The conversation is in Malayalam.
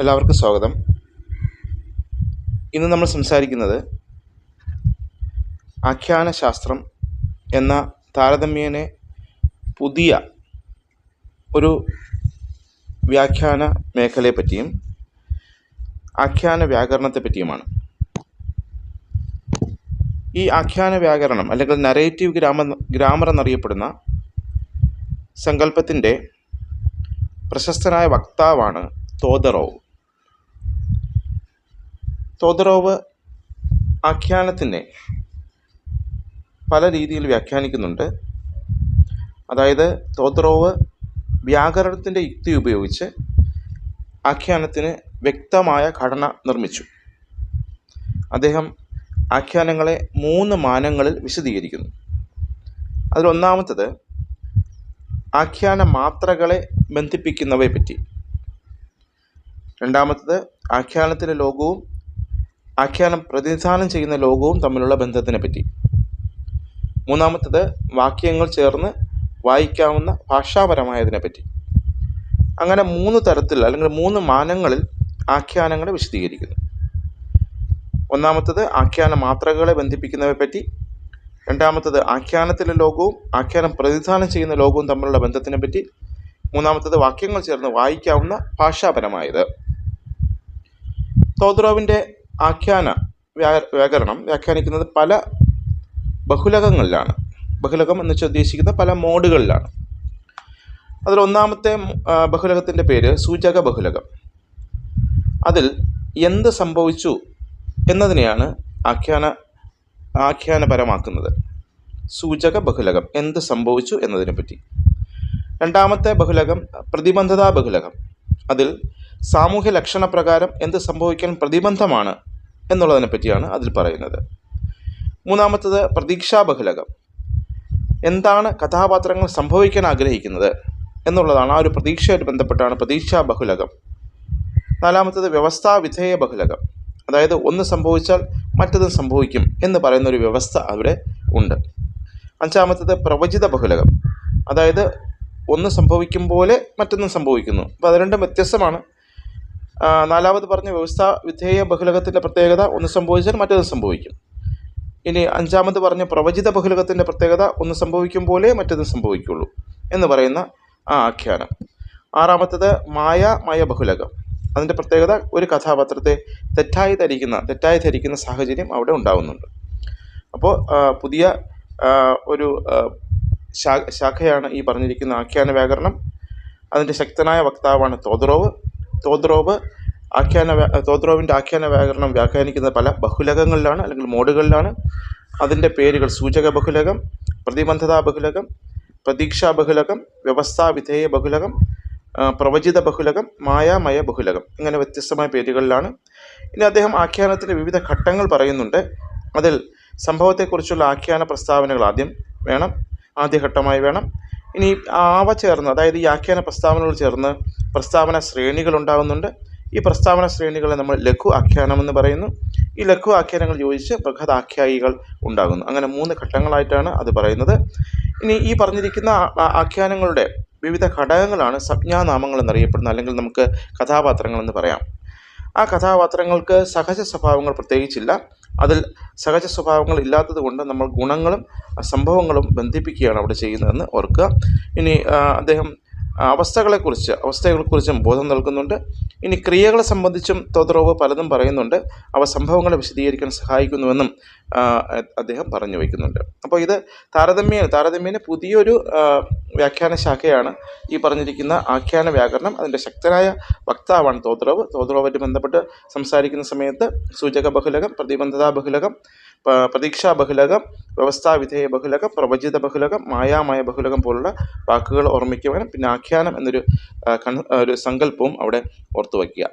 എല്ലാവർക്കും സ്വാഗതം. ഇന്ന് നമ്മൾ സംസാരിക്കുന്നത് ആഖ്യാന ശാസ്ത്രം എന്ന താരതമ്യേന പുതിയ ഒരു വ്യാഖ്യാന മേഖലയെ പറ്റിയും ആഖ്യാന വ്യാകരണത്തെ പറ്റിയുമാണ്. ഈ ആഖ്യാന വ്യാകരണം അല്ലെങ്കിൽ നരേറ്റീവ് ഗ്രാമർ ഗ്രാമർ എന്നറിയപ്പെടുന്ന സങ്കല്പത്തിന്റെ പ്രശസ്തനായ വക്താവാണ് തോദറോവ്. തോദറോവ് ആഖ്യാനത്തിനെ പല രീതിയിൽ വ്യാഖ്യാനിക്കുന്നുണ്ട്. അതായത് തോദറോവ് വ്യാകരണത്തിന്റെ യുക്തി ഉപയോഗിച്ച് ആഖ്യാനത്തിന് വ്യക്തമായ ഘടന നിർമ്മിച്ചു. അദ്ദേഹം ആഖ്യാനങ്ങളെ മൂന്ന് മാനങ്ങളിൽ വിശദീകരിക്കുന്നു. അതിലൊന്നാമത്തത് ആഖ്യാന മാത്രകളെ ബന്ധിപ്പിക്കുന്നവയെ പറ്റി രണ്ടാമത്തത് ആഖ്യാനത്തിലെ ലോകവും ആഖ്യാനം പ്രതിനിധാനം ചെയ്യുന്ന ലോകവും തമ്മിലുള്ള ബന്ധത്തിനെ പറ്റി. മൂന്നാമത്തത് വാക്യങ്ങൾ ചേർന്ന് വായിക്കാവുന്ന ഭാഷാപരമായതിനെ പറ്റി. അങ്ങനെ മൂന്ന് തരത്തിൽ അല്ലെങ്കിൽ മൂന്ന് മാനങ്ങളിൽ ആഖ്യാനങ്ങളെ വിശദീകരിക്കുന്നു. ഒന്നാമത്തത് ആഖ്യാന മാത്രകളെ ബന്ധിപ്പിക്കുന്നവയെ പറ്റി. രണ്ടാമത്തത് ആഖ്യാനത്തിലെ ലോകവും ആഖ്യാനം പ്രതിനിധാനം ചെയ്യുന്ന ലോകവും തമ്മിലുള്ള ബന്ധത്തിനെ പറ്റി. മൂന്നാമത്തത് വാക്യങ്ങൾ ചേർന്ന് വായിക്കാവുന്ന ഭാഷാപരമായത്. തോദ്രോവിന്റെ ആഖ്യാന വ്യാകരണം വ്യാഖ്യാനിക്കുന്നത് പല ബഹുലകങ്ങളിലാണ്. ബഹുലകം എന്ന് വെച്ചാൽ ഉദ്ദേശിക്കുന്ന പല മോഡുകളിലാണ്. അതിൽ ഒന്നാമത്തെ ബഹുലകത്തിന്റെ പേര് സൂചക ബഹുലകം. അതിൽ എന്ത് സംഭവിച്ചു എന്നതിനെയാണ് ആഖ്യാന ആഖ്യാനപരമാക്കുന്നത്. സൂചക ബഹുലകം എന്ത് സംഭവിച്ചു എന്നതിനെ പറ്റി രണ്ടാമത്തെ ബഹുലകം പ്രതിബന്ധതാ ബഹുലകം. അതിൽ സാമൂഹ്യ ലക്ഷണപ്രകാരം എന്ത് സംഭവിക്കാൻ പ്രതിബന്ധമാണ് എന്നുള്ളതിനെ പറ്റിയാണ് അതിൽ പറയുന്നത്. മൂന്നാമത്തത് പ്രതീക്ഷാ ബഹുലകം എന്താണ് കഥാപാത്രങ്ങൾ സംഭവിക്കാൻ ആഗ്രഹിക്കുന്നത് എന്നുള്ളതാണ് ആ ഒരു പ്രതീക്ഷയായിട്ട് ബന്ധപ്പെട്ടാണ് പ്രതീക്ഷാ ബഹുലകം നാലാമത്തത് വ്യവസ്ഥാ വിധേയ ബഹുലകം അതായത് ഒന്ന് സംഭവിച്ചാൽ മറ്റതും സംഭവിക്കും എന്ന് പറയുന്ന ഒരു വ്യവസ്ഥ അവിടെ ഉണ്ട്. അഞ്ചാമത്തത് പ്രവചിത ബഹുലകം അതായത് ഒന്ന് സംഭവിക്കും പോലെ മറ്റൊന്നും സംഭവിക്കുന്നു. അപ്പോൾ അത് രണ്ടും വ്യത്യസ്തമാണ്. നാലാമത് പറഞ്ഞ വ്യവസ്ഥ വിധേയ ബഹുലകത്തിന്റെ പ്രത്യേകത ഒന്ന് സംഭവിച്ചാൽ മറ്റൊന്ന് സംഭവിക്കും. ഇനി അഞ്ചാമത് പറഞ്ഞ പ്രവചിത ബഹുലകത്തിന്റെ പ്രത്യേകത ഒന്ന് സംഭവിക്കും പോലെ മറ്റൊന്ന് സംഭവിക്കുള്ളൂ എന്ന് പറയുന്ന ആ ആഖ്യാനം. ആറാമത്തത് മായ മയ ബഹുലകം. അതിന്റെ പ്രത്യേകത ഒരു കഥാപാത്രത്തെ തെറ്റായി ധരിക്കുന്ന തെറ്റായി ധരിക്കുന്ന സാഹചര്യം അവിടെ ഉണ്ടാകുന്നുണ്ട് അപ്പോൾ പുതിയ ഒരു ശാഖയാണ് ഈ പറഞ്ഞിരിക്കുന്ന ആഖ്യാന വ്യാകരണം. അതിന്റെ ശക്തനായ വക്താവാണ് തോദ്രോവ് തോദ്രോവ് ആഖ്യാന തോദ്രോവിന്റെ ആഖ്യാന വ്യാകരണം വ്യാഖ്യാനിക്കുന്ന പല ബഹുലകങ്ങളിലാണ് അല്ലെങ്കിൽ മോഡുകളിലാണ്. അതിന്റെ പേരുകൾ സൂചക ബഹുലകം പ്രതിബന്ധതാ ബഹുലകം പ്രതീക്ഷാ ബഹുലകം വ്യവസ്ഥാ വിധേയ ബഹുലകം പ്രവചിത ബഹുലകം മായാമയ ബഹുലകം ഇങ്ങനെ വ്യത്യസ്തമായ പേരുകളിലാണ്. ഇനി അദ്ദേഹം ആഖ്യാനത്തിന്റെ വിവിധ ഘട്ടങ്ങൾ പറയുന്നുണ്ട്. അതിൽ സംഭവത്തെക്കുറിച്ചുള്ള ആഖ്യാന പ്രസ്താവനകൾ ആദ്യം വേണം ആദ്യഘട്ടമായി വേണം. ഇനി ആവ ചേർന്ന് അതായത് ഈ ആഖ്യാന പ്രസ്താവനകൾ ചേർന്ന് പ്രസ്താവന ശ്രേണികൾ ഉണ്ടാകുന്നുണ്ട്. ഈ പ്രസ്താവന ശ്രേണികളെ നമ്മൾ ലഘു ആഖ്യാനം എന്ന് പറയുന്നു. ഈ ലഘു ആഖ്യാനങ്ങൾ യോജിച്ച് ബൃഹദാഖ്യായികൾ ഉണ്ടാകുന്നു. അങ്ങനെ മൂന്ന് ഘട്ടങ്ങളായിട്ടാണ് അത് പറയുന്നത്. ഇനി ഈ പറഞ്ഞിരിക്കുന്ന ആഖ്യാനങ്ങളുടെ വിവിധ ഘടകങ്ങളാണ് സംജ്ഞാനാമങ്ങൾ എന്നറിയപ്പെടുന്നത് അല്ലെങ്കിൽ നമുക്ക് കഥാപാത്രങ്ങൾ എന്ന് പറയാം. ആ കഥാപാത്രങ്ങൾക്ക് സഹജ സ്വഭാവങ്ങൾ പ്രത്യേകിച്ചില്ല. അതിൽ സഹജ സ്വഭാവങ്ങൾ ഇല്ലാത്തത് കൊണ്ട് നമ്മൾ ഗുണങ്ങളും സംഭവങ്ങളും ബന്ധിപ്പിക്കുകയാണ് അവിടെ ചെയ്യുന്നതെന്ന് ഓർക്കുക. ഇനി അദ്ദേഹം അവസ്ഥകളെക്കുറിച്ച് അവസ്ഥകളെക്കുറിച്ചും ബോധം നൽകുന്നുണ്ട്. ഇനി ക്രിയകളെ സംബന്ധിച്ചും തോതറോവ് പലതും പറയുന്നുണ്ട്. അവ സംഭവങ്ങളെ വിശദീകരിക്കാൻ സഹായിക്കുന്നുവെന്നും അദ്ദേഹം പറഞ്ഞു വയ്ക്കുന്നുണ്ട്. അപ്പോൾ ഇത് താരതമ്യ താരതമ്യേന പുതിയൊരു വ്യാഖ്യാന ശാഖയാണ് ഈ പറഞ്ഞിരിക്കുന്ന ആഖ്യാന വ്യാകരണം. അതിന്റെ ശക്തനായ വക്താവാണ് തോദ്രോവ് തോത്രവുമായിട്ട് ബന്ധപ്പെട്ട് സംസാരിക്കുന്ന സമയത്ത് സൂചക ബഹുലകം പ്രതിബന്ധതാ ബഹുലകം പ്രതീക്ഷാ ബഹുലകം വ്യവസ്ഥാവിധേയ ബഹുലകം പ്രവചിത ബഹുലകം മായാമായ ബഹുലകം പോലുള്ള വാക്കുകൾ ഓർമ്മിക്കുവാനും പിന്നെ ആഖ്യാനം എന്നൊരു ഒരു സങ്കല്പവും അവിടെ ഓർത്തു വയ്ക്കുക